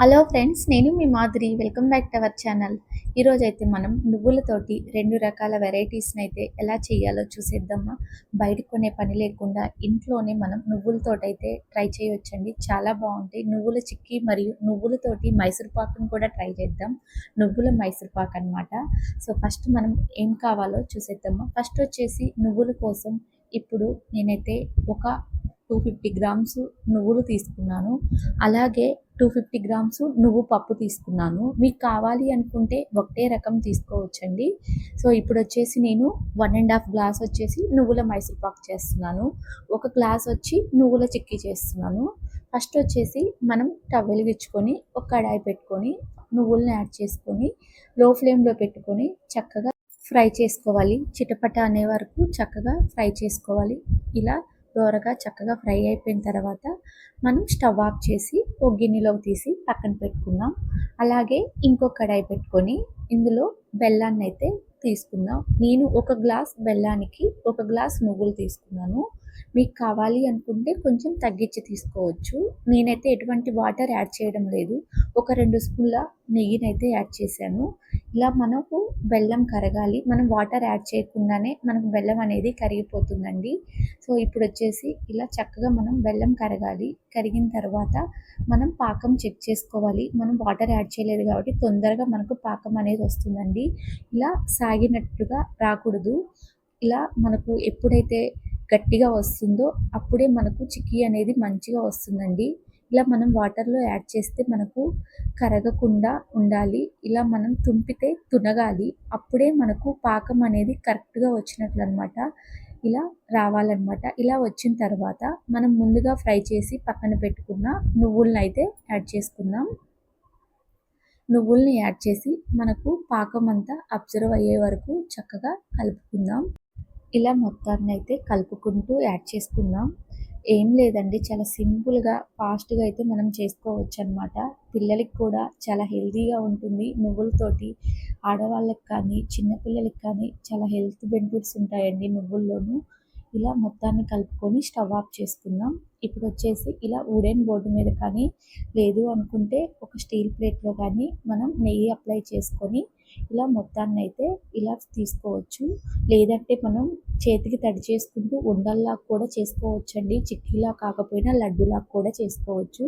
Hello friends నేను మీ Madhuri. Welcome back to our channel ఈరోజు అయితే మనం నువ్వులతోటి రెండు రకాల వెరైటీస్ని అయితే ఎలా చేయాలో చూసేద్దామా? బయట కొనే పని లేకుండా ఇంట్లోనే మనం నువ్వులతోటి అయితే ట్రై చేయవచ్చండి చాలా బాగుంటాయి. నువ్వుల చిక్కీ మరియు నువ్వులతోటి మైసూర్పాకును కూడా ట్రై చేద్దాం. నువ్వుల మైసూర్ పాక్ అనమాట సో ఫస్ట్ మనం ఏం కావాలో చూసేద్దామా? ఫస్ట్ వచ్చేసి నువ్వుల కోసం ఇప్పుడు నేనైతే ఒక టూ ఫిఫ్టీ గ్రామ్స్ నువ్వులు తీసుకున్నాను. అలాగే టూ ఫిఫ్టీ గ్రామ్స్ నువ్వు పప్పు తీసుకున్నాను. మీకు కావాలి అనుకుంటే ఒకటే రకం తీసుకోవచ్చండి. సో ఇప్పుడు వచ్చేసి నేను వన్ అండ్ హాఫ్ గ్లాస్ వచ్చేసి నువ్వుల మైసూర్ పాక్ చేస్తున్నాను. ఒక గ్లాస్ వచ్చి నువ్వుల చిక్కీ చేస్తున్నాను. ఫస్ట్ వచ్చేసి మనం టవ్ వెలిగించుకొని ఒక కడాయి పెట్టుకొని నువ్వులను యాడ్ చేసుకొని లో ఫ్లేమ్లో పెట్టుకొని చక్కగా ఫ్రై చేసుకోవాలి. చిటపట అనే వరకు చక్కగా ఫ్రై చేసుకోవాలి. ఇలా దోరగా చక్కగా ఫ్రై అయిపోయిన తర్వాత మనం స్టవ్ ఆఫ్ చేసి ఒక గిన్నెలోకి తీసి పక్కన పెట్టుకుందాం. అలాగే ఇంకో కడాయి పెట్టుకొని ఇందులో బెల్లాన్ని అయితే తీసుకుందాం. నేను ఒక గ్లాస్ బెల్లానికి ఒక గ్లాస్ నువ్వులు తీసుకున్నాను. మీకు కావాలి అనుకుంటే కొంచెం తగ్గించి తీసుకోవచ్చు. నేనైతే ఎటువంటి వాటర్ యాడ్ చేయడం లేదు. ఒక రెండు స్పూన్ల నెయ్యినైతే యాడ్ చేశాను. ఇలా మనకు బెల్లం కరగాలి. మనం వాటర్ యాడ్ చేయకుండానే మనకు బెల్లం అనేది కరిగిపోతుందండి. సో ఇప్పుడు వచ్చేసి ఇలా చక్కగా మనం బెల్లం కరగాలి. కరిగిన తర్వాత మనం పాకం చెక్ చేసుకోవాలి. మనం వాటర్ యాడ్ చేయలేదు కాబట్టి తొందరగా మనకు పాకం అనేది వస్తుందండి. ఇలా సాగినట్టుగా రాకూడదు. ఇలా మనకు ఎప్పుడైతే గట్టిగా వస్తుందో అప్పుడే మనకు చిక్కీ అనేది మంచిగా వస్తుందండి. ఇలా మనం వాటర్లో యాడ్ చేస్తే మనకు కరగకుండా ఉండాలి. ఇలా మనం తుంపితే తునగాలి. అప్పుడే మనకు పాకం అనేది కరెక్ట్గా వచ్చినట్లు అనమాట ఇలా రావాలన్నమాట ఇలా వచ్చిన తర్వాత మనం ముందుగా ఫ్రై చేసి పక్కన పెట్టుకున్న నువ్వులను అయితే యాడ్ చేసుకుందాం. నువ్వుల్ని యాడ్ చేసి మనకు పాకం అంతా అబ్జర్వ్ అయ్యే వరకు చక్కగా కలుపుకుందాం. ఇలా మొత్తాన్ని అయితే కలుపుకుంటూ యాడ్ చేసుకుందాం. ఏం లేదండి. చాలా సింపుల్గా ఫాస్ట్గా అయితే మనం చేసుకోవచ్చు అనమాట పిల్లలకి కూడా చాలా హెల్తీగా ఉంటుంది. నువ్వులతోటి ఆడవాళ్ళకి కానీ చిన్నపిల్లలకి కానీ చాలా హెల్త్ బెనిఫిట్స్ ఉంటాయండి నువ్వుల్లోనూ. ఇలా మొత్తాన్ని కలుపుకొని స్టవ్ ఆఫ్ చేసుకుందాం. ఇప్పుడు వచ్చేసి ఇలా వుడెన్ బోర్డు మీద కానీ లేదు అనుకుంటే ఒక స్టీల్ ప్లేట్లో కానీ మనం నెయ్యి అప్లై చేసుకొని ఇలా మొత్తాన్ని అయితే ఇలా తీసుకోవచ్చు. లేదంటే మనం చేతికి తడి చేసుకుంటూ ఉండల్లా కూడా చేసుకోవచ్చు అండి చిక్కీలా కాకపోయినా లడ్డులా కూడా చేసుకోవచ్చు.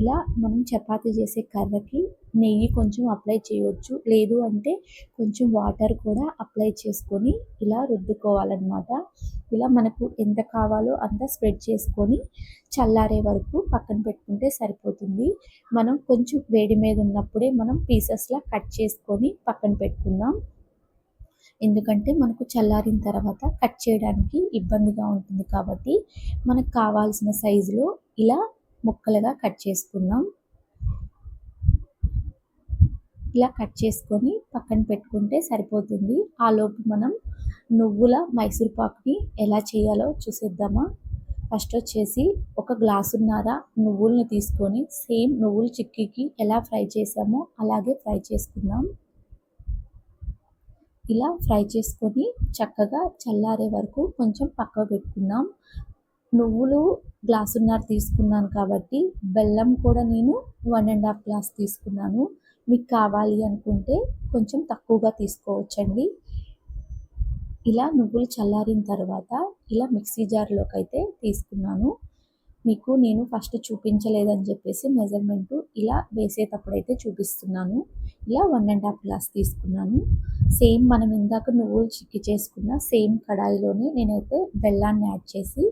ఇలా మనం చపాతీ చేసే కర్రకి నెయ్యి కొంచెం అప్లై చేయవచ్చు లేదు అంటే కొంచెం వాటర్ కూడా అప్లై చేసుకొని ఇలా రుద్దుకోవాలన్నమాట. ఇలా మనకు ఎంత కావాలో అంత స్ప్రెడ్ చేసుకొని చల్లారే వరకు పక్కన పెట్టుకుంటే సరిపోతుంది. మనం కొంచెం వేడి మీద ఉన్నప్పుడే మనం పీసెస్లా కట్ చేసుకొని పక్కన పెట్టుకుందాం. ఎందుకంటే మనకు చల్లారిన తర్వాత కట్ చేయడానికి ఇబ్బందిగా ఉంటుంది కాబట్టి మనకు కావాల్సిన సైజులో ఇలా ముక్కలుగా కట్ చేసుకుందాం. ఇలా కట్ చేసుకొని పక్కన పెట్టుకుంటే సరిపోతుంది. ఆలోపు మనం నువ్వుల మైసూర్ పాక్ని ఎలా చేయాలో చూసేద్దామా? ఫస్ట్ వచ్చేసి ఒక గ్లాసున్నర నువ్వుల్ని తీసుకొని సేమ్ నువ్వుల చిక్కీకి ఎలా ఫ్రై చేసామో అలాగే ఫ్రై చేసుకుందాం. ఇలా ఫ్రై చేసుకొని చక్కగా చల్లారే వరకు కొంచెం పక్కకు పెట్టుకుందాం. నువ్వులు గ్లాసున్నర తీసుకున్నాను కాబట్టి బెల్లం కూడా నేను వన్ అండ్ హాఫ్ గ్లాస్ తీసుకున్నాను. మీకు కావాలి అనుకుంటే కొంచెం తక్కువగా తీసుకోవచ్చండి. ఇలా నువ్వులు చల్లారిన తర్వాత ఇలా మిక్సీ జార్లోకి అయితే తీసుకున్నాను. మీకు నేను ఫస్ట్ చూపించలేదని చెప్పేసి మెజర్మెంటు ఇలా వేసేటప్పుడు అయితే చూపిస్తున్నాను. ఇలా వన్ అండ్ హాఫ్ గ్లాస్ తీసుకున్నాను. సేమ్ మనం ఇందాక నువ్వులు చిక్కి చేసుకున్న సేమ్ కడాయిలోనే నేనైతే బెల్లాన్ని యాడ్ చేసి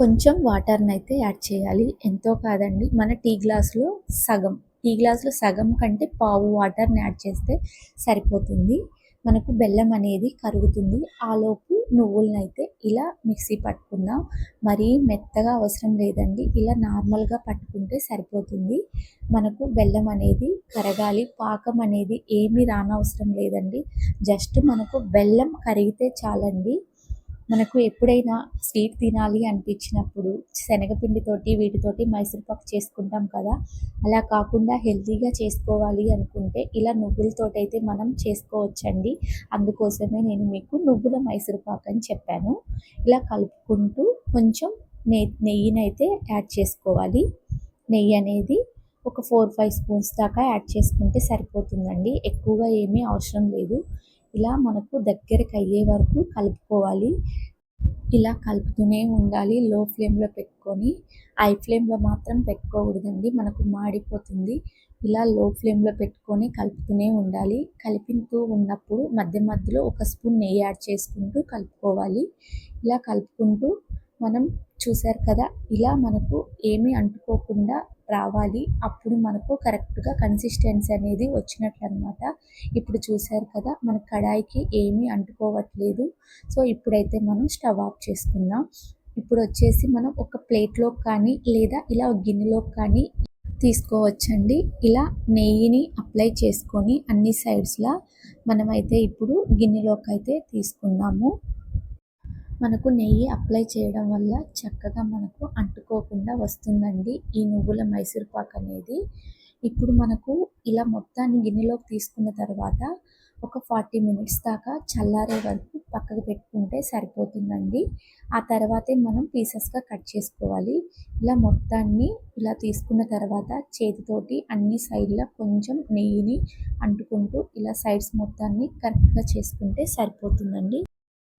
కొంచెం వాటర్ని అయితే యాడ్ చేయాలి. ఎంతో కాదండి మన టీ గ్లాస్లో సగం. టీ గ్లాస్లో సగం కంటే పావు వాటర్ని యాడ్ చేస్తే సరిపోతుంది. మనకు బెల్లం అనేది కరుగుతుంది. ఆలోపు నువ్వులను అయితే ఇలా మిక్సీ పట్టుకుందాం. మరీ మెత్తగా అవసరం లేదండి. ఇలా నార్మల్గా పట్టుకుంటే సరిపోతుంది. మనకు బెల్లం అనేది కరగాలి. పాకం అనేది ఏమీ రానవసరం లేదండి. జస్ట్ మనకు బెల్లం కరిగితే చాలండి. మనకు ఎప్పుడైనా స్వీట్ తినాలి అనిపించినప్పుడు శనగపిండితోటి వీటితోటి మైసూర్పాకు చేసుకుంటాం కదా. అలా కాకుండా హెల్తీగా చేసుకోవాలి అనుకుంటే ఇలా నువ్వులతోటి అయితే మనం చేసుకోవచ్చండి. అందుకోసమే నేను మీకు నువ్వుల మైసూర్పాకు అని చెప్పాను. ఇలా కలుపుకుంటూ కొంచెం నెయ్యి నెయ్యినైతే యాడ్ చేసుకోవాలి. నెయ్యి అనేది ఒక ఫోర్ ఫైవ్ స్పూన్స్ దాకా యాడ్ చేసుకుంటే సరిపోతుందండి. ఎక్కువగా ఏమీ అవసరం లేదు. ఇలా మనకు దగ్గరికి అయ్యే వరకు కలుపుకోవాలి. ఇలా కలుపుతూనే ఉండాలి. లో ఫ్లేమ్లో పెట్టుకొని హై ఫ్లేమ్లో మాత్రం పెట్టుకోకూడదండి. మనకు మాడిపోతుంది. ఇలా లో ఫ్లేమ్లో పెట్టుకొని కలుపుతూనే ఉండాలి. కలిపితూ ఉన్నప్పుడు మధ్య మధ్యలో ఒక స్పూన్ నెయ్యి యాడ్ చేసుకుంటూ కలుపుకోవాలి. ఇలా కలుపుకుంటూ మనం చూసారు కదా ఇలా మనకు ఏమీ అంటుకోకుండా రావాలి. అప్పుడు మనకు కరెక్ట్గా కన్సిస్టెన్సీ అనేది వచ్చినట్లు అనమాట ఇప్పుడు చూసారు కదా మన కడాయికి ఏమీ అంటుకోవట్లేదు. సో ఇప్పుడైతే మనం స్టవ్ ఆఫ్ చేసుకుందాం. ఇప్పుడు వచ్చేసి మనం ఒక ప్లేట్లో కానీ లేదా ఇలా ఒక గిన్నెలోకి కానీ తీసుకోవచ్చండి. ఇలా నెయ్యిని అప్లై చేసుకొని అన్ని సైడ్స్లా మనమైతే ఇప్పుడు గిన్నెలోకి అయితే తీసుకుందాము. మనకు నెయ్యి అప్లై చేయడం వల్ల చక్కగా మనకు అంటుకోకుండా వస్తుందండి ఈ నువ్వుల మైసూర్ పాక్ అనేది. ఇప్పుడు మనకు ఇలా మొత్తాన్ని గిన్నెలోకి తీసుకున్న తర్వాత ఒక ఫార్టీ మినిట్స్ దాకా చల్లారే వరకు పక్కకు పెట్టుకుంటే సరిపోతుందండి. ఆ తర్వాతే మనం పీసెస్గా కట్ చేసుకోవాలి. ఇలా మొత్తాన్ని ఇలా తీసుకున్న తర్వాత చేతితోటి అన్ని సైడ్ల కొంచెం నెయ్యిని అంటుకుంటూ ఇలా సైడ్స్ మొత్తాన్ని కరెక్ట్గా చేసుకుంటే సరిపోతుందండి.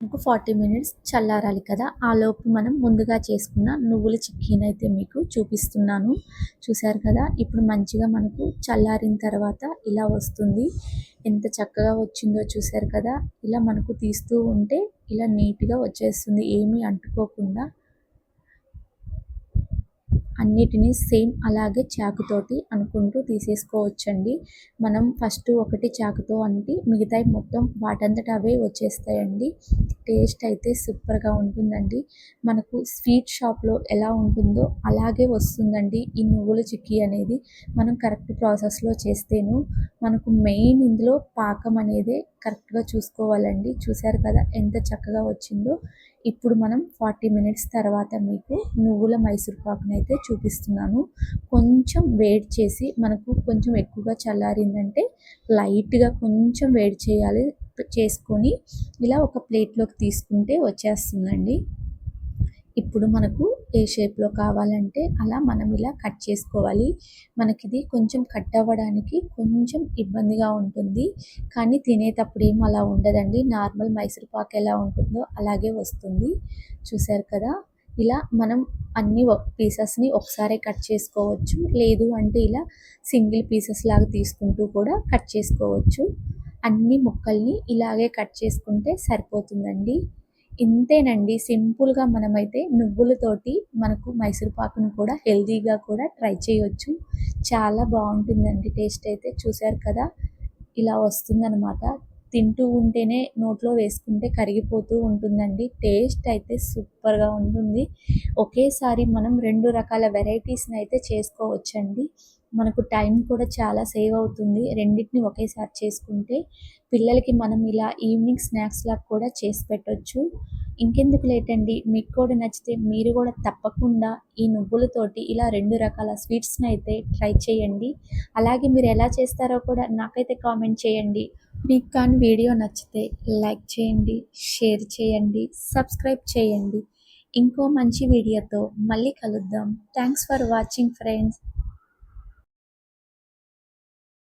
ఒక ఫార్టీ మినిట్స్ చల్లారాలి కదా. ఆ లోపు మనం ముందుగా చేసుకున్న నువ్వుల చిక్కీని అయితే మీకు చూపిస్తున్నాను. చూశారు కదా? ఇప్పుడు మంచిగా మనకు చల్లారిన తర్వాత ఇలా వస్తుంది. ఎంత చక్కగా వచ్చిందో చూశారు కదా? ఇలా మనకు తీస్తూ ఉంటే ఇలా నీట్గా వచ్చేస్తుంది. ఏమీ అంటుకోకుండా అన్నిటినీ సేమ్ అలాగే చాకుతోటి అనుకుంటూ తీసేసుకోవచ్చండి. మనం ఫస్ట్ ఒకటి చాకుతో అంటే మిగతాయి మొత్తం వాటంతట అవే వచ్చేస్తాయండి. టేస్ట్ అయితే సూపర్గా ఉంటుందండి. మనకు స్వీట్ షాప్లో ఎలా ఉంటుందో అలాగే వస్తుందండి ఈ నువ్వుల చిక్కీ అనేది. మనం కరెక్ట్ ప్రాసెస్లో చేస్తేను మనకు మెయిన్ ఇందులో పాకం అనేది కరెక్ట్గా చూసుకోవాలండి. చూసారు కదా ఎంత చక్కగా వచ్చిందో. ఇప్పుడు మనం ఫార్టీ మినిట్స్ తర్వాత మీకు నువ్వుల మైసూర్ పాకుని అయితే చూపిస్తున్నాను. కొంచెం వేడి చేసి మనకు కొంచెం ఎక్కువగా చల్లారిందంటే లైట్గా కొంచెం వేడి చేయాలి చేసుకొని ఇలా ఒక ప్లేట్లోకి తీసుకుంటే వచ్చేస్తుందండి. ఇప్పుడు మనకు ఏ షేప్లో కావాలంటే అలా మనం ఇలా కట్ చేసుకోవాలి. మనకి ఇది కొంచెం కట్ అవ్వడానికి కొంచెం ఇబ్బందిగా ఉంటుంది. కానీ తినేటప్పుడు ఏం అలా ఉండదండి. నార్మల్ మైసూర్ పాక్ ఎలా ఉంటుందో అలాగే వస్తుంది. చూసారు కదా? ఇలా మనం అన్ని పీసెస్ని ఒకసారి కట్ చేసుకోవచ్చు. లేదు అంటే ఇలా సింగిల్ పీసెస్ లాగా తీసుకుంటూ కూడా కట్ చేసుకోవచ్చు. అన్ని ముక్కల్ని ఇలాగే కట్ చేసుకుంటే సరిపోతుందండి. ఇంతేనండి. సింపుల్గా మనమైతే నువ్వులతోటి మనకు మైసూర్ పాకును కూడా హెల్తీగా కూడా ట్రై చేయవచ్చు చాలా బాగుంటుందండి. టేస్ట్ అయితే చూసారు కదా? ఇలా వస్తుందన్నమాట. తింటూ ఉంటేనే నోట్లో వేసుకుంటే కరిగిపోతూ ఉంటుందండి. టేస్ట్ అయితే సూపర్గా ఉంటుంది. ఒకేసారి మనం రెండు రకాల వెరైటీస్ని అయితే చేసుకోవచ్చండి. మనకు టైం కూడా చాలా సేవ్ అవుతుంది. రెండింటిని ఒకేసారి చేసుకుంటే పిల్లలకి మనం ఇలా ఈవినింగ్ స్నాక్స్ లాగా కూడా చేసి పెట్టవచ్చు ఇంకెందుకు లేట్ అండి? మీకు కూడా నచ్చితే మీరు కూడా తప్పకుండా ఈ నువ్వులతోటి ఇలా రెండు రకాల స్వీట్స్ని అయితే ట్రై చేయండి. అలాగే మీరు ఎలా చేస్తారో కూడా నాకైతే కామెంట్ చేయండి. మీకు కానీ వీడియో నచ్చితే లైక్ చేయండి షేర్ చేయండి సబ్స్క్రైబ్ చేయండి. ఇంకో మంచి వీడియోతో మళ్ళీ కలుద్దాం. Thanks for watching friends.